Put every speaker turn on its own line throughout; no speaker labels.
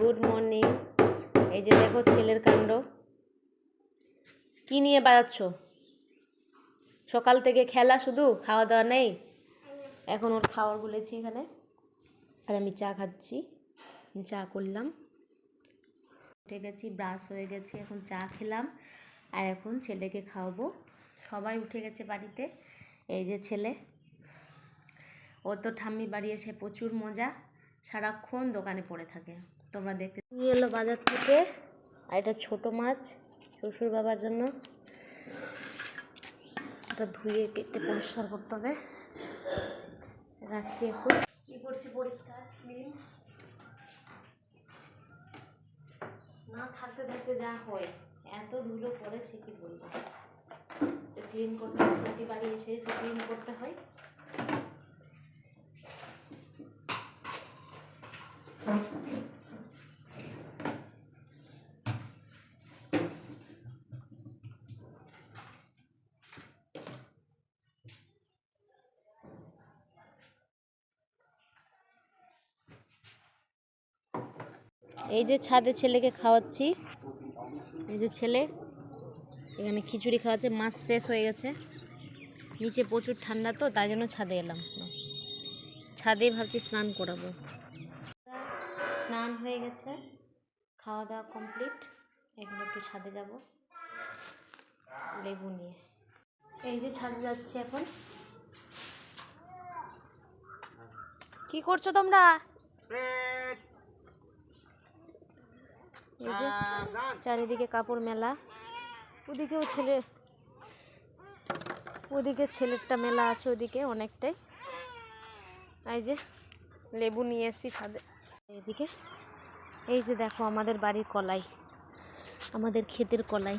Good morning এই যে দেখো ছেলের কাণ্ড। কি নিয়ে বাজাচ্ছ? সকাল থেকে খেলা শুধু? খাওয়া দাওয়া নেই? এখন ওর খাবার বলেছি এখানে। আর আমি চা খাচ্ছি। চা করলাম। উঠে গেছি, ব্রাশ হয়ে গেছি, এখন চা খেলাম। আর এখন ছেলেকে খাওয়াবো। সবাই উঠে গেছে বাড়িতে। এই যে ছেলে। ওর তো ঠাম্মি বাড়ি এসে প্রচুর মজা। সারাক্ষণ দোকানে পড়ে থাকে। তোমরা দেখতে নিয়ে এলো বাজার থেকে, আর এটা ছোট মাছ, শ্বশুর বাবার জন্য। এটা ধুয়ে কেটে পরিষ্কার করতে হবে। রাখি এখন। কি করছি পরিষ্কার? ক্লিন। না থাকতে থাকতে যা হয়। এত ধুলো পড়েছে, কি বলব? ক্লিন করতে প্রতি বাড়ি এসে এসে ক্লিন করতে হয়। এই যে ছাদে ছেলেকে খাওয়াচ্ছি। এই যে ছেলে, এখানে খিচুড়ি খাওয়াচ্ছে, মাছ শেষ হয়ে গেছে। নিচে প্রচুর ঠান্ডা তো, তাই জন্য ছাদে এলাম। ছাদে ভাবছি স্নান করাবো। স্নান হয়ে গেছে, খাওয়া দাওয়া কমপ্লিট। এখন একটু ছাদে যাব, লেবু নিয়ে। এই যে ছাদে যাচ্ছে এখন। কি করছ তোমরা? এই যে চারিদিকে কাপড় মেলা। ওদিকেও ছেলে, ওদিকে ছেলেরটা মেলা আছে ওদিকে অনেকটাই। এই যে লেবু নিয়ে এসেছি ছাদে। এদিকে এই যে দেখো আমাদের বাড়ির কলাই, আমাদের ক্ষেতের কলাই।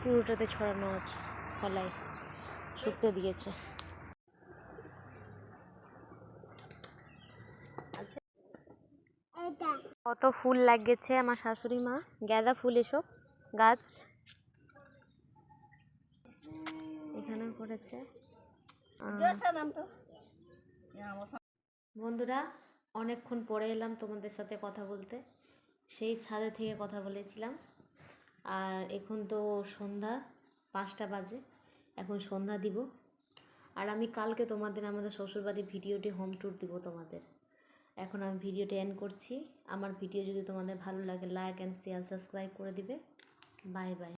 পুরোটাতে ছড়ানো আছে, কলাই শুকতে দিয়েছে। কত ফুল লাগিয়েছে আমার শাশুড়ি মা। গাঁদা ফুল এসব, গাছ। এখানেও করেছে বন্ধুরা, অনেকক্ষণ পরে এলাম তোমাদের সাথে কথা বলতে। সেই ছাদে থেকে কথা বলেছিলাম। আর এখন তো সন্ধ্যা পাঁচটা বাজে, এখন সন্ধ্যা দিব। আর আমি কালকে তোমাদের, আমাদের শ্বশুরবাড়ির ভিডিওটি হোম ট্যুর দিব তোমাদের। এখন আমি ভিডিওটি এন্ড করছি। আমার ভিডিও যদি তোমাদের ভালো লাগে লাইক অ্যান্ড শেয়ার সাবস্ক্রাইব করে দিবে। Bye bye